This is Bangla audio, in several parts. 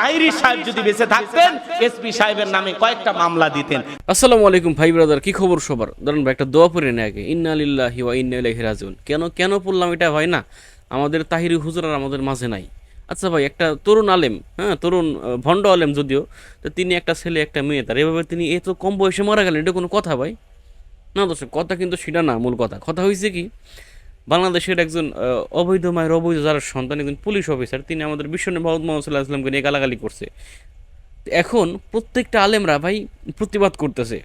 তাইরি সাহেব যদি বেঁচে থাকতেন এসপি সাহেবের নামে কয়েকটা মামলা দিতেন। আসসালামু আলাইকুম ভাই ব্রাদার, কি খবর সবার? ধরুন ভাই, একটা দোয়া পড়ে নেই আগে। ইন্না লিল্লাহি ওয়া ইন্না ইলাইহি রাজিউন। কেন কেন পড়লাম এটা ভাই? না, আমাদের তাহিরি হুজুর আর আমাদের মাঝে নাই। আচ্ছা ভাই, একটা তরুণ আলেম হ্যাঁ তরুণ ভণ্ড আলেম যদিও, তো তিনি একটা ছেলে, একটা মেয়ে, তার এভাবে তিনি এত কম বয়সে মারা গেলেন, এটা কোনো কথা ভাই? না দর্শক, কথা কিন্তু সেটা না, মূল কথা। কথা হয়েছে কি বাংলাদেশের একজন অবৈধ মায়ের অবৈধ যারা সন্তান একজন পুলিশ অফিসার, তিনি আমাদের বিশ্বনবী মোহাম্মদ মোহাম্মদ আসলামকে নিয়ে গালাগালি করছে। এখন প্রত্যেকটা আলেমরা ভাই প্রতিবাদ করতেছে।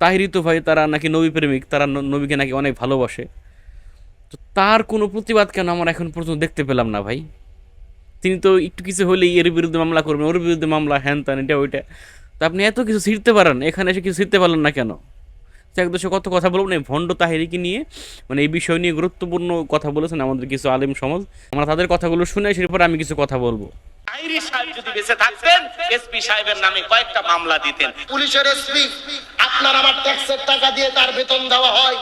তাহিরি তো ভাই তারা নাকি নবী প্রেমিক, তারা নবীকে নাকি অনেক ভালোবাসে। তো তার কোনো প্রতিবাদ কেন আমরা এখন পর্যন্ত দেখতে পেলাম না ভাই? তিনি তো একটু কিছু হলেই এর বিরুদ্ধে মামলা করবেন ওর বিরুদ্ধে মামলা, হ্যান তান এটা ওইটা। তো আপনি এত কিছু ছিঁড়তে পারেন, এখানে এসে কিছু ছিঁড়তে পারলেন না কেন? এক দেশে কত কথা বলব? না এই ভণ্ড তাহিরিকে নিয়ে মানে এই বিষয় নিয়ে গুরুত্বপূর্ণ কথা বলেছেন আমাদের কিছু আলেম সমাজ। আমরা তাদের কথাগুলো শুনে সেরপর আমি কিছু কথা বলব। তাইরি সাহেব যদি বেঁচে থাকতেন এসপি সাহেবের নামে কয়েকটা মামলা দিতেন। পুলিশের এসপি আপনার আমার ট্যাক্সের টাকা দিয়ে তার বেতন দেওয়া হয়।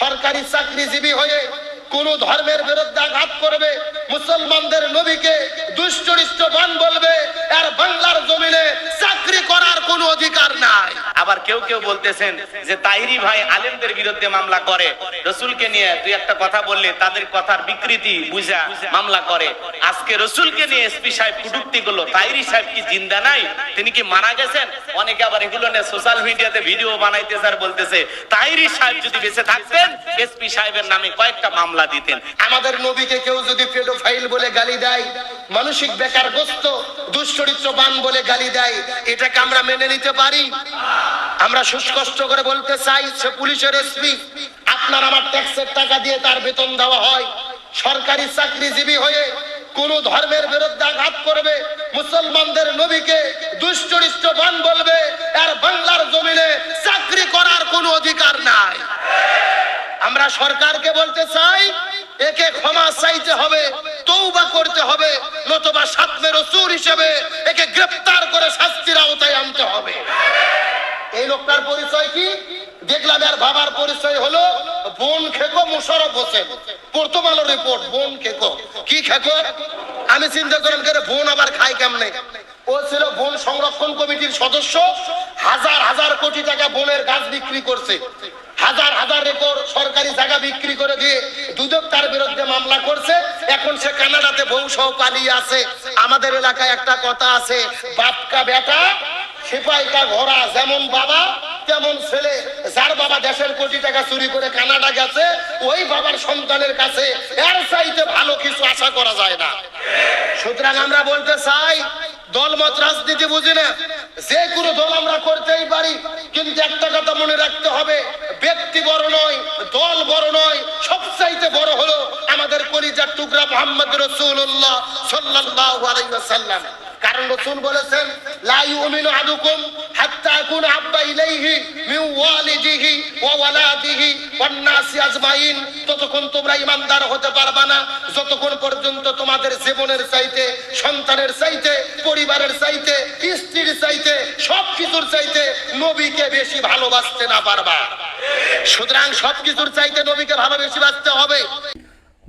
সরকারি চাকরিজীবী হয়ে কোন ধর্মের বিরুদ্ধে আঘাত করবে মুসলমানদের নবীকে দুশ্চরিত্র বান বলবে আর বাংলার জমিনে আবার কেউ কেউ বলতেছেন যে তাইরি ভাই আলেমদের বিরুদ্ধে মামলা করে। রসুলকে নিয়ে তুই একটা কথা বললি, তাদের কথার বিকৃতি বুঝা মামলা করে। আজকে রসুলকে নিয়ে এসপি সাহেব কুটুক্তি করল, তাইরি সাহেব কি জিন্দা নাই? তিনি কি মারা গেছেন? অনেকে আবার এগুলো নিয়ে সোশ্যাল মিডিয়াতে ভিডিও বানাইতেছে আর বলতেছে, তাইরি সাহেব যদি বেঁচে থাকতেন এসপি সাহেবের নামে কয়েকটা মামলা দিতেন। আমাদের নবীকে কেউ যদি পেডোফাইল বলে গালি দেয়, মানসিক বেকারগ্রস্ত, দুশ্চরিত্রবান বলে গালি দেয়, এটাকে আমরা মেনে নিতে পারি? আমরা সুস্পষ্ট করে বলতে চাই পুলিশের এসপি আপনার আমার ট্যাক্সের টাকা দিয়ে তার বেতন দেওয়া হয়। সরকারি চাকরিজীবী হয়ে কোন ধর্মের বিরুদ্ধে আঘাত করবে, মুসলমানদের নবীকে দুশ্চরিত্রবান বলবে, আর বাংলার জমিনে চাকরি করার কোনো অধিকার নাই। আমরা সরকারকে বলতে চাই, একে ক্ষমা চাইতে হবে তৌবা করতে হবে, নতুবা সাতমে রসুর হিসেবে একে গ্রেফতার করে শাস্তির আওতায় আনতে হবে এই লোকটার পরিচয় কি আর বাবার পরিচয় হলো বোন খেকো মুশারফ হোসেন। প্রথম আলো রিপোর্ট বোন খেকো। কি খেকো? আমি চিন্তা করলাম কেন বোন আবার খায় কেমনে? ও ছিল বন সংরক্ষণ কমিটির সদস্য, হাজার হাজার কোটি টাকা বনের গাছ বিক্রি করছে। হাজার হাজার একর সরকারি জায়গা বিক্রি করে দিয়ে দুদক তার বিরুদ্ধে মামলা করছে। এখন সে কানাডাতে বউ সহ পালিয়ে আছে। আমাদের এলাকায় একটা কথা আছে, বাপকা বেটা, সিপাইকা ঘোড়া যেমন বাবা তেমন ছেলে? যার বাবা দেশের কোটি টাকা চুরি করে কানাডা গেছে, ওই বাবার সন্তানের কাছে এর চাইতে ভালো কিছু আশা করা যায় না। সুতরাং আমরা বলতে চাই, দলমত রাজনীতি বুঝি না? যে কোনো দল আমরা করতেই পারি, কিন্তু একটা কথা মনে রাখতে হবে ব্যক্তি বড় নয় দল বড় নয় সবচাইতে বড় হলো আমাদের কলিজার টুকরা মোহাম্মদ কারণ বলেছেন, লা ইউমিনু আদুকুম হাত্তা আব্বা ইলাইহি মিন ওয়ালিদিহি ওয়া ওয়ালাদিহি ওয়ান নাসি আজমাইন। ততক্ষণ তোমরা ইমানদার হতে পারবা না। যতক্ষণ পর্যন্ত তোমাদের জীবনের চাইতে, সন্তানের চাইতে, পরিবারের চাইতে, স্ত্রীর চাইতে সব কিছুর চাইতে নবীকে বেশি ভালোবাসতে না পারবা। সুতরাং সব কিছুর চাইতে নবীকে ভালোবেসে বাঁচতে হবে।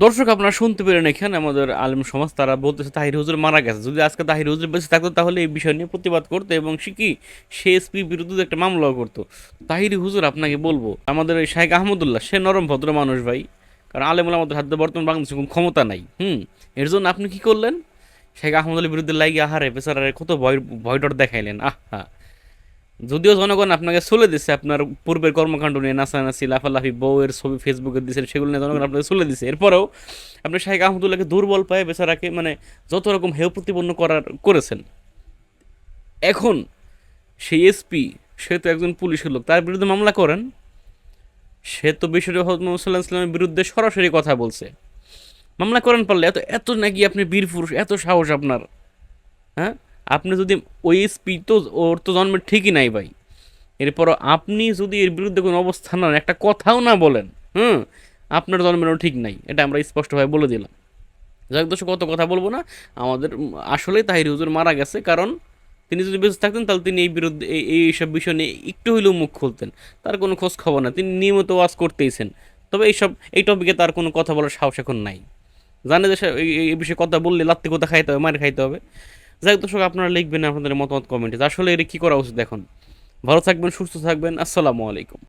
দর্শক, আপনারা শুনতে পেলেন এখানে আমাদের আলেম সমাজ, তারা বলতেছে তাহির হুজুর মারা গেছে। যদি আজকে তাহির হুজুর বেঁচে থাকতো, তাহলে এই বিষয় নিয়ে প্রতিবাদ করতো এবং সে কি? সে এসপির বিরুদ্ধে একটা মামলাও করতো। তাহির হুজুর, আপনাকে বলব, আমাদের এই শাহেক আহমদুল্লাহ, সে নরম ভদ্র মানুষ ভাই। কারণ আলেমুল আমাদের হাতে বর্তমান বাংলাদেশে কোনো ক্ষমতা নাই। হুম? এর জন্য আপনি কি করলেন? শেখ আহমদুল্লাহ বিরুদ্ধে লাগিয়ে আহারে বেচারারে কত ভয়, ভয়ডর দেখাইলেন। আহা! যদিও জনগণ আপনাকে চলে দিচ্ছে আপনার পূর্বের কর্মকাণ্ড নিয়ে নাচানাচি, লাফালাফি, বউয়ের ছবি ফেসবুকে দিচ্ছেন সেগুলো নিয়ে জনগণ আপনাকে চলে দিচ্ছে এরপরেও আপনি শাহেক আহমদুল্লাহকে দুর্বল পায়ে বেচারাকে মানে যত রকম হেয় প্রতিপন্ন করার করেছেন, এখন সেই এসপি সে তো একজন পুলিশের লোক, তার বিরুদ্ধে মামলা করেন, সে তো বিশ্বরী মোহাম্মদ সাল্লাহ ইসলামের বিরুদ্ধে সরাসরি কথা বলছে। মামলা করেন পারলে, এত এত নাকি আপনি বীর পুরুষ, এত সাহস আপনার হ্যাঁ? আপনি যদি ওই এসপি তো ওর তো জন্মের ঠিকই নাই ভাই। এরপরও আপনি যদি এর বিরুদ্ধে কোনো অবস্থান নেন একটা কথাও না বলেন হুম? আপনার জন্মেরও ঠিক নাই এটা আমরা স্পষ্টভাবে বলে দিলাম। যাক দর্শক কত কথা বলব না আমাদের উম, আসলেই তাহির হুজুর মারা গেছে কারণ তিনি যদি বেঁচে থাকতেন তাহলে তিনি এই বিরুদ্ধে এই এই সব বিষয় নিয়ে একটু হইলেও মুখ খুলতেন। তার কোনো খোঁজ খবর না তিনি নিয়মিত ওয়াজ করতেইছেন। তবে এইসব এই টপিকে তার কোনো কথা বলার সাহস এখন নাই। জানে যে এই বিষয়ে কথা বললে লাত্তি কোথা খাইতে হবে মার খাইতে হবে। যাই দর্শক, আপনারা লিখবেন আপনাদের মতামত কমেন্টে আসলে এটা কী করা উচিত এখন? ভালো থাকবেন, সুস্থ থাকবেন। আসসালামু আলাইকুম।